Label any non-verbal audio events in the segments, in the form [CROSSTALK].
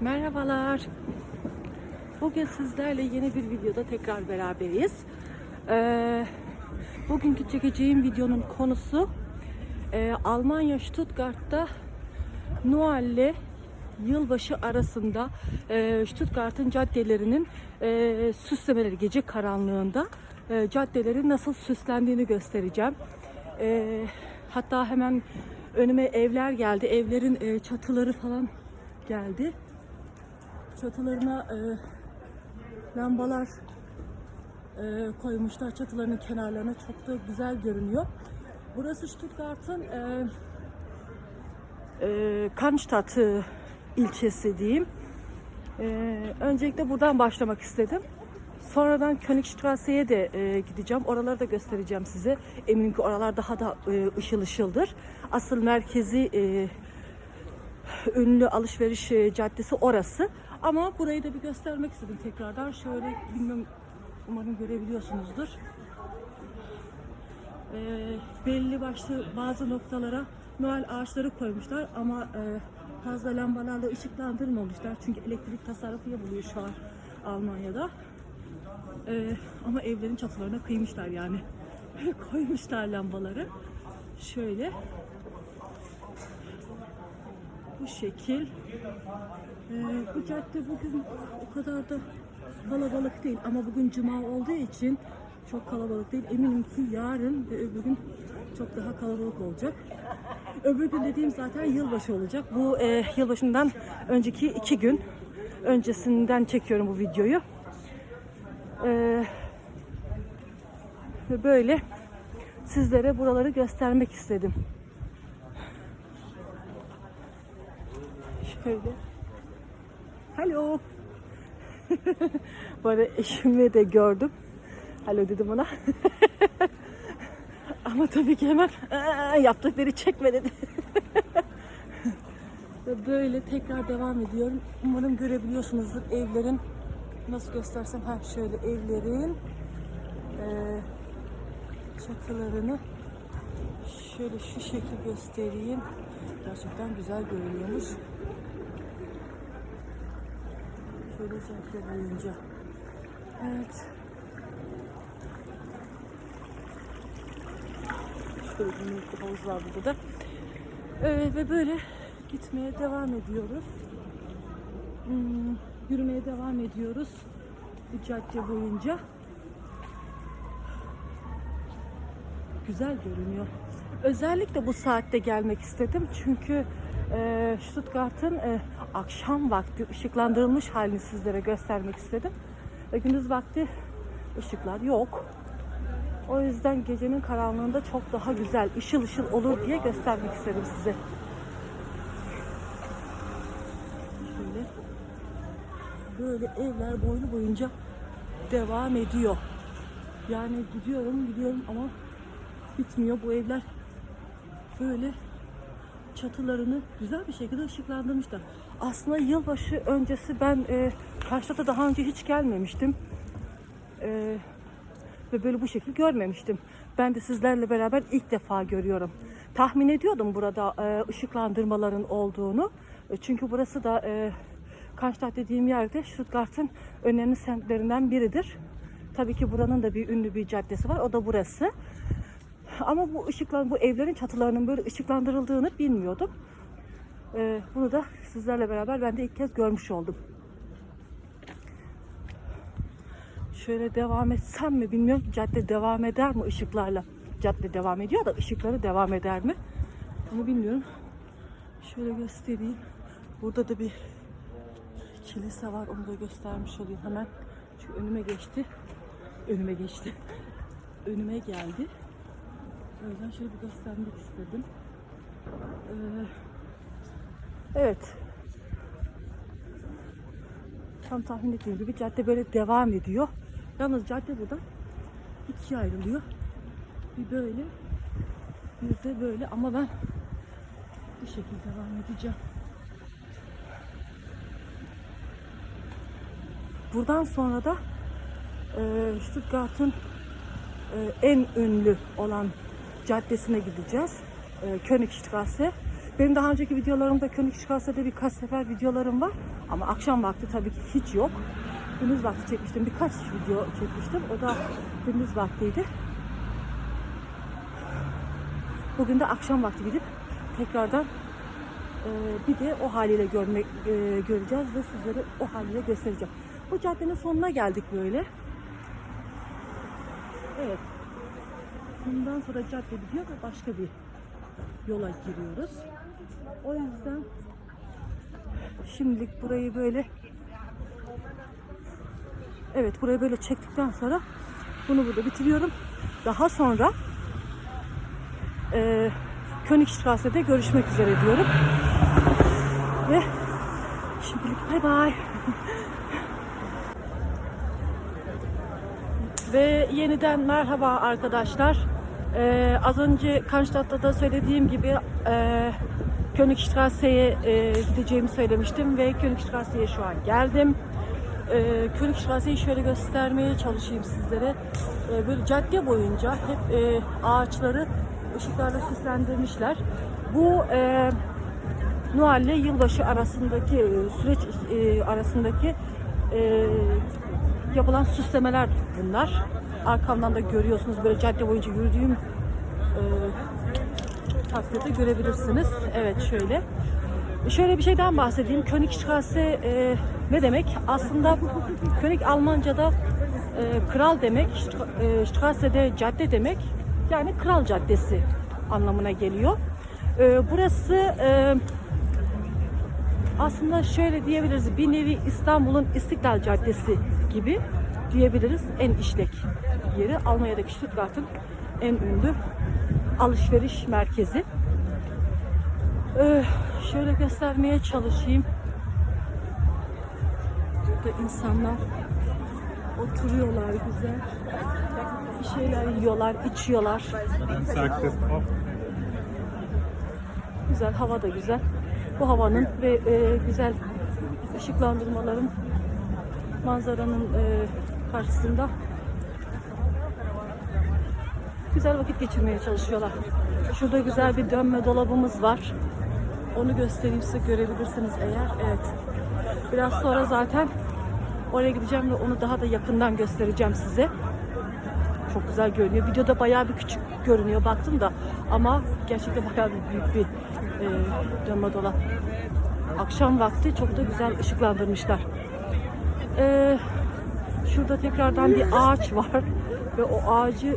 Merhabalar. Bugün sizlerle yeni bir videoda tekrar beraberiz. Ee, bugünkü çekeceğim videonun konusu e, Almanya Stuttgart'ta Noel'le yılbaşı arasında e, Stuttgart'ın caddelerinin e, süslemeleri gece karanlığında e, caddelerin nasıl süslendiğini göstereceğim. E, hatta hemen önüme evler geldi. Evlerin e, çatıları falan geldi. Çatılarına e, lambalar e, koymuşlar. Çatılarının kenarlarına çok da güzel görünüyor. Burası Stuttgart'ın e, e, Cannstatt ilçesi diyeyim. E, öncelikle buradan başlamak istedim. Sonradan Königstrasse'ye de e, gideceğim. Oraları da göstereceğim size. Eminim ki oralar daha da e, ışıl ışıldır. Asıl merkezi e, ünlü alışveriş e, caddesi orası. Ama burayı da bir göstermek istedim tekrardan. Şöyle bilmem umarım görebiliyorsunuzdur. E, belli başlı bazı noktalara Noel ağaçları koymuşlar ama e, fazla lambalarla ışıklandırmamışlar. Çünkü elektrik tasarrufu yapılıyor şu an Almanya'da. E, ama evlerin çatılarına kıymışlar yani. [LAUGHS] koymuşlar lambaları. Şöyle bu şekil. Ee, bu cadde bugün o kadar da kalabalık değil ama bugün cuma olduğu için çok kalabalık değil. Eminim ki yarın ve öbür gün çok daha kalabalık olacak. Öbür gün dediğim zaten yılbaşı olacak. Bu e, yılbaşından önceki iki gün öncesinden çekiyorum bu videoyu. Ee, ve böyle sizlere buraları göstermek istedim. Şöyle. Alo. [LAUGHS] Bu arada eşimi de gördüm. Alo dedim ona. [LAUGHS] Ama tabii ki hemen "Aa, yaptıkları çekme dedi. [LAUGHS] Böyle tekrar devam ediyorum. Umarım görebiliyorsunuzdur evlerin nasıl göstersem ha şöyle evlerin eee, çatılarını şöyle şu şekil göstereyim. Gerçekten güzel görünüyormuş. Şöyle cadde boyunca. Evet. Şöyle bir havuz var burada da. Evet ve böyle gitmeye devam ediyoruz. Hmm, yürümeye devam ediyoruz. Bu cadde boyunca. Güzel görünüyor. Özellikle bu saatte gelmek istedim çünkü e, Stuttgart'ın e, akşam vakti ışıklandırılmış halini sizlere göstermek istedim. Gündüz vakti ışıklar yok. O yüzden gecenin karanlığında çok daha güzel, ışıl ışıl olur diye göstermek istedim size. Şöyle böyle evler boylu boyunca devam ediyor. Yani gidiyorum gidiyorum ama bitmiyor bu evler. Böyle çatılarını güzel bir şekilde ışıklandırmışlar. Aslında yılbaşı öncesi ben e, Karşı'da daha önce hiç gelmemiştim. E, ve böyle bu şekil görmemiştim. Ben de sizlerle beraber ilk defa görüyorum. Tahmin ediyordum burada e, ışıklandırmaların olduğunu. E, çünkü burası da e, Karstadt dediğim yerde Stuttgart'ın önemli semtlerinden biridir. Tabii ki buranın da bir ünlü bir caddesi var. O da burası. Ama bu ışıklar, bu evlerin çatılarının böyle ışıklandırıldığını bilmiyordum. Ee, bunu da sizlerle beraber ben de ilk kez görmüş oldum. Şöyle devam etsem mi bilmiyorum. Cadde devam eder mi ışıklarla? Cadde devam ediyor da ışıkları devam eder mi? Onu bilmiyorum. Şöyle göstereyim. Burada da bir kilise var. Onu da göstermiş olayım hemen. Çünkü önüme geçti. Önüme geçti. [LAUGHS] Önüme geldi. O yüzden şöyle bir göstermek istedim. Ee, evet. Tam tahmin ettiğim gibi cadde böyle devam ediyor. Yalnız cadde burada ikiye ayrılıyor. Bir böyle, bir de böyle ama ben bu şekilde devam edeceğim. Buradan sonra da e, Stuttgart'ın e, en ünlü olan caddesine gideceğiz. E, Königstrasse. Benim daha önceki videolarımda Königstrasse'de birkaç sefer videolarım var. Ama akşam vakti tabii ki hiç yok. Gündüz vakti çekmiştim. Birkaç video çekmiştim. O da gündüz vaktiydi. Bugün de akşam vakti gidip tekrardan e, bir de o haliyle görmek e, göreceğiz ve sizlere o haliyle göstereceğim. Bu caddenin sonuna geldik böyle. Evet. Bundan sonra cadde gidiyor ve başka bir yola giriyoruz. O yüzden şimdilik burayı böyle Evet burayı böyle çektikten sonra bunu burada bitiriyorum. Daha sonra e, Königstrasse'de görüşmek üzere diyorum. Ve şimdilik bay bay. [LAUGHS] Ve yeniden merhaba arkadaşlar. Ee, az önce Cannstadt'ta da söylediğim gibi e, Königstrasse'ye e, gideceğimi söylemiştim ve Königstrasse'ye şu an geldim. E, Königstrasse'yi şöyle göstermeye çalışayım sizlere. E, böyle cadde boyunca hep e, ağaçları ışıklarla süslendirmişler. Bu e, Noel ile yılbaşı arasındaki e, süreç e, arasındaki e, yapılan süslemeler bunlar. Arkamdan da görüyorsunuz böyle cadde boyunca yürüdüğüm e, takdirde görebilirsiniz. Evet şöyle. Şöyle bir şeyden bahsedeyim. Königstrasse e, ne demek? Aslında König Almanca'da e, kral demek, e, Strasse'de cadde demek. Yani kral caddesi anlamına geliyor. E, burası e, aslında şöyle diyebiliriz. Bir nevi İstanbul'un İstiklal Caddesi gibi diyebiliriz. En işlek yeri. Almanya'daki Stuttgart'ın en ünlü alışveriş merkezi. Ee, şöyle göstermeye çalışayım. Burada insanlar oturuyorlar güzel. Bir şeyler yiyorlar, içiyorlar. Güzel, hava da güzel. Bu havanın ve e, güzel ışıklandırmaların manzaranın e, karşısında güzel vakit geçirmeye çalışıyorlar. Şurada güzel bir dönme dolabımız var. Onu göstereyim size görebilirsiniz eğer. Evet. Biraz sonra zaten oraya gideceğim ve onu daha da yakından göstereceğim size. Çok güzel görünüyor. Videoda bayağı bir küçük görünüyor baktım da ama gerçekten bayağı bir büyük bir e, dönme dolap. Akşam vakti çok da güzel ışıklandırmışlar. E, şurada tekrardan bir ağaç var ve o ağacı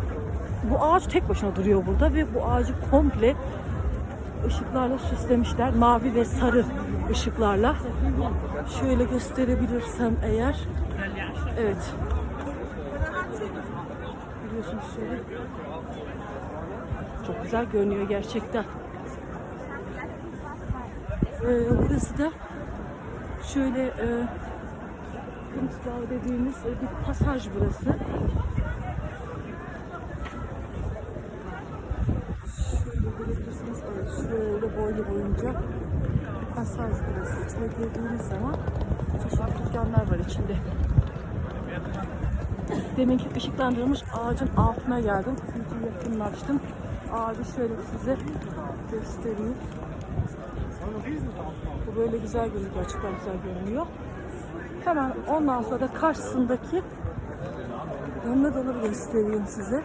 bu ağaç tek başına duruyor burada ve bu ağacı komple ışıklarla süslemişler. Mavi ve sarı ışıklarla. Şöyle gösterebilirsem eğer. Evet. Biliyorsunuz şöyle. Çok güzel görünüyor gerçekten. Ee, burası da şöyle e, Kıntıklar dediğimiz e, bir pasaj burası. Şöyle görebilirsiniz. Şöyle boylu boyunca pasaj burası. İçine girdiğiniz zaman çeşitli dükkanlar var içinde. Deminki ışıklandırılmış ağacın altına geldim. İyice yakınlaştım. Ağacı şöyle size göstereyim. Bu böyle güzel görünüyor. Gerçekten güzel görünüyor. Hemen ondan sonra da karşısındaki dönme dolabı göstereyim size.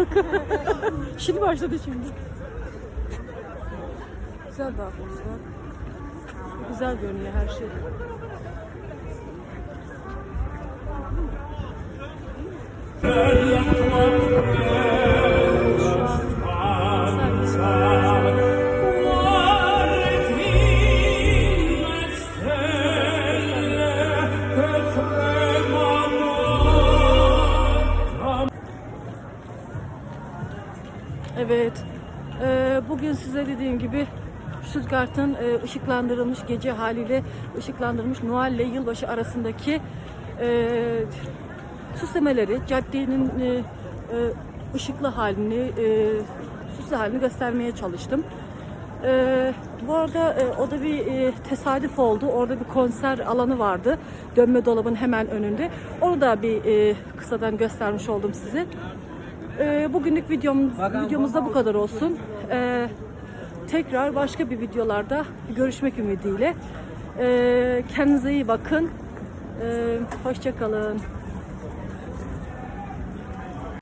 [LAUGHS] şimdi başladı şimdi. Güzel bir atmosfer. Güzel görünüyor her şey. Yakmak Evet. Size dediğim gibi Stuttgart'ın e, ışıklandırılmış gece haliyle ışıklandırılmış Noel ile yılbaşı arasındaki e, süslemeleri, caddenin e, e, ışıklı halini, e, süslü halini göstermeye çalıştım. E, bu arada e, o da bir e, tesadüf oldu. Orada bir konser alanı vardı. Dönme dolabın hemen önünde. Onu da bir e, kısadan göstermiş oldum size. Ee, bugünlük videom, videomuzda bu kadar olsun. Ee, tekrar başka bir videolarda görüşmek ümidiyle. Ee, kendinize iyi bakın. Ee, hoşça kalın.